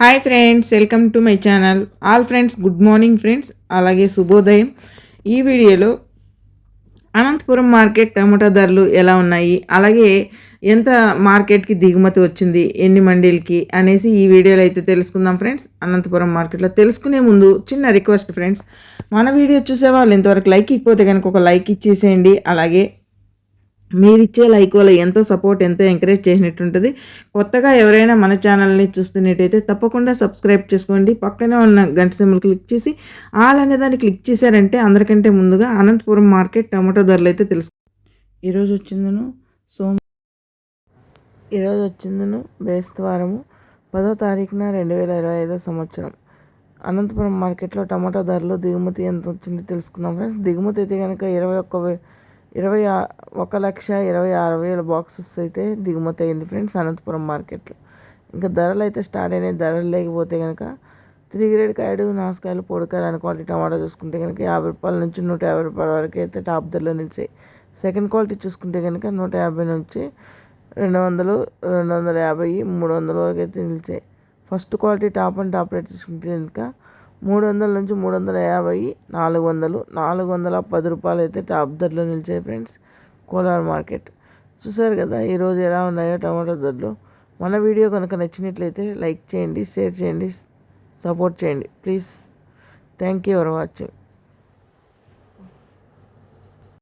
Hi friends welcome to my channel all friends good morning friends అలాగే శుభోదయం. ఈ వీడియోలో అనంతపురం మార్కెట్ టమాటా ధరలు ఎలా ఉన్నాయి? అలాగే ఎంత మార్కెట్కి దిగుమతి వచ్చింది? ఎన్ని మండీలకి? అనేసి ఈ వీడియోలో అయితే తెలుసుకుందాం ఫ్రెండ్స్ అనంతపురం మార్కెట్లో తెలుసుకునే ముందు చిన్న రిక్వెస్ట్ ఫ్రెండ్స్ మన వీడియో చూసే వాళ్ళు ఇంతవరకు లైక్ ఇకపోతే కనుక ఒక లైక్ ఇచ్చేసేయండి. అలాగే మీరు ఇచ్చే లైక్ వల్ల ఎంతో సపోర్ట్ ఎంతో ఎంకరేజ్ చేసినట్టు ఉంటుంది కొత్తగా ఎవరైనా మన ఛానల్ని చూస్తున్నట్టయితే తప్పకుండా సబ్స్క్రైబ్ చేసుకోండి. పక్కనే ఉన్న గంట సింబల్ క్లిక్ చేసి ఆల్ అనే దాన్ని క్లిక్ చేశారంటే అందరికంటే ముందుగా అనంతపురం మార్కెట్ టమాటో ధరలు అయితే తెలుసు. ఈరోజు వచ్చిందను సోమ ఈరోజు వచ్చిందను బేస్తవారము పదో తారీఖున రెండు వేల ఇరవై ఐదో సంవత్సరం. అనంతపురం మార్కెట్లో టమాటా ధరలు దిగుమతి ఎంత వచ్చింది తెలుసుకుందాం ఫ్రెండ్స్. దిగుమతి అయితే కనుక ఇరవై ఒక్క వే- ఇరవై ఒక లక్ష ఇరవై ఆరు వేల బాక్సెస్ అయితే దిగుమతి అయింది ఫ్రెండ్స్ అనంతపురం మార్కెట్లో. ఇంకా ధరలు అయితే స్టార్ట్ అయినాయి. ధరలు లేకపోతే కనుక త్రీ గ్రేడ్ కాయడు నాసుకాయలు పొడికాయలు అని క్వాలిటీ టమాటా చూసుకుంటే కనుక యాభై రూపాయల నుంచి నూట యాభై రూపాయల వరకు అయితే టాప్ ధరలో నిలిచాయి. సెకండ్ క్వాలిటీ చూసుకుంటే కనుక నూట యాభై నుంచి రెండు వందలు రెండు వందల యాభై మూడు వందల వరకు అయితే నిలిచాయి. First quality top and top rate చూసుకుంటే కనుక మూడు వందల నుంచి మూడు వందల యాభై నాలుగు వందలు నాలుగు వందల పది రూపాయలు అయితే టాప్ ధరలో నిలిచాయి ఫ్రెండ్స్. కోలార్ మార్కెట్. చూసారు కదా ఈరోజు ఎలా ఉన్నాయో టమాటో ధరలు. మన వీడియో కనుక నచ్చినట్లయితే లైక్ చేయండి షేర్ చేయండి సపోర్ట్ చేయండి. Please. Thank you for watching.